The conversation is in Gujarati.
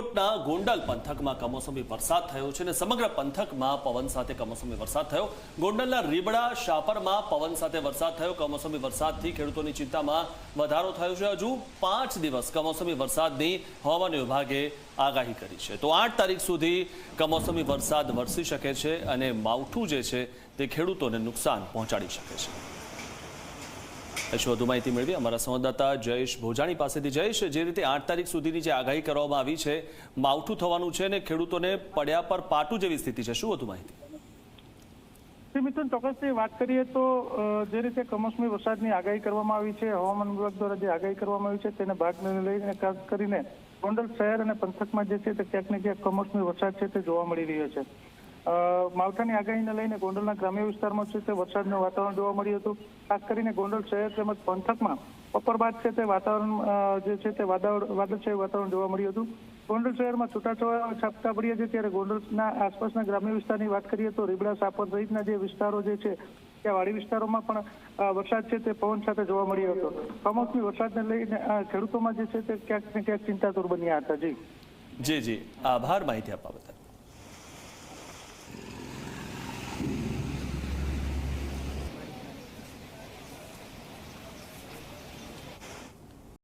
રાજકોટના ગોંડલ પંથકમાં કમોસમી વરસાદ થયો છે અને સમગ્ર પંથકમાં પવન સાથે કમોસમી વરસાદ થયો. ગોંડલના રીબડા શાપરમાં પવન સાથે વરસાદ થયો. કમોસમી વરસાદથી ખેડૂતોની ચિંતામાં વધારો થયો છે. હજુ પાંચ દિવસ કમોસમી વરસાદની હવામાન વિભાગે આગાહી કરી છે. તો આઠ તારીખ સુધી કમોસમી વરસાદ વરસી શકે છે અને માવઠું જે છે તે ખેડૂતોને નુકસાન પહોંચાડી શકે છે. વિશે વધુ માહિતી મેળવી અમારા સંવાદદાતા જયેશ ભોજાણી પાસેથી. જયેશ, જે રીતે આઠ તારીખ સુધીની જે આગાહી કરવામાં આવી છે, માવઠું થવાનું છે અને ખેડૂતોને પડ્યા પર પાટું જેવી સ્થિતિ છે. શું વધુ માહિતી? મિથુન ચોક્કસથી વાત કરીએ તો જે રીતે કમોસમી વરસાદની આગાહી કરવામાં આવી છે, હવામાન વિભાગ દ્વારા જે આગાહી કરવામાં આવી છે, તેને ભાગને લઈને ખાસ કરીને ગોંડલ શહેર અને પંથકમાં જે છે તે ક્યાંક ને ક્યાંક કમોસમી વરસાદ છે તે જોવા મળી રહ્યો છે. માવઠાની આગાહીને લઈને ગોંડલના ગ્રામ્ય વિસ્તારમાં છે તે વરસાદનું વાતાવરણ જોવા મળ્યું હતું. ખાસ કરીને ગોંડલ શહેર તેમજ પંથકમાં બપોર બાદ છે તે વાતાવરણ જે છે તે વાદળ, વાદળછાયું વાતાવરણ જોવા મળ્યું હતું. ગોંડલ શહેરમાં છૂટાછવાયા છાપટા પડ્યા છે ત્યારે ગોંડલના આસપાસના ગ્રામ્ય વિસ્તારની વાત કરીએ તો રીબડા સાપર સહિતના જે વિસ્તારો જે છે, ત્યાં વાડી વિસ્તારોમાં પણ વરસાદ છે તે પવન સાથે જોવા મળ્યો હતો. કમોસમી વરસાદને લઈને ખેડૂતોમાં જે છે તે ક્યાંક ને ક્યાંક ચિંતાતુર બન્યા હતા. જી. જી જી. આભાર. માહિતી આપવા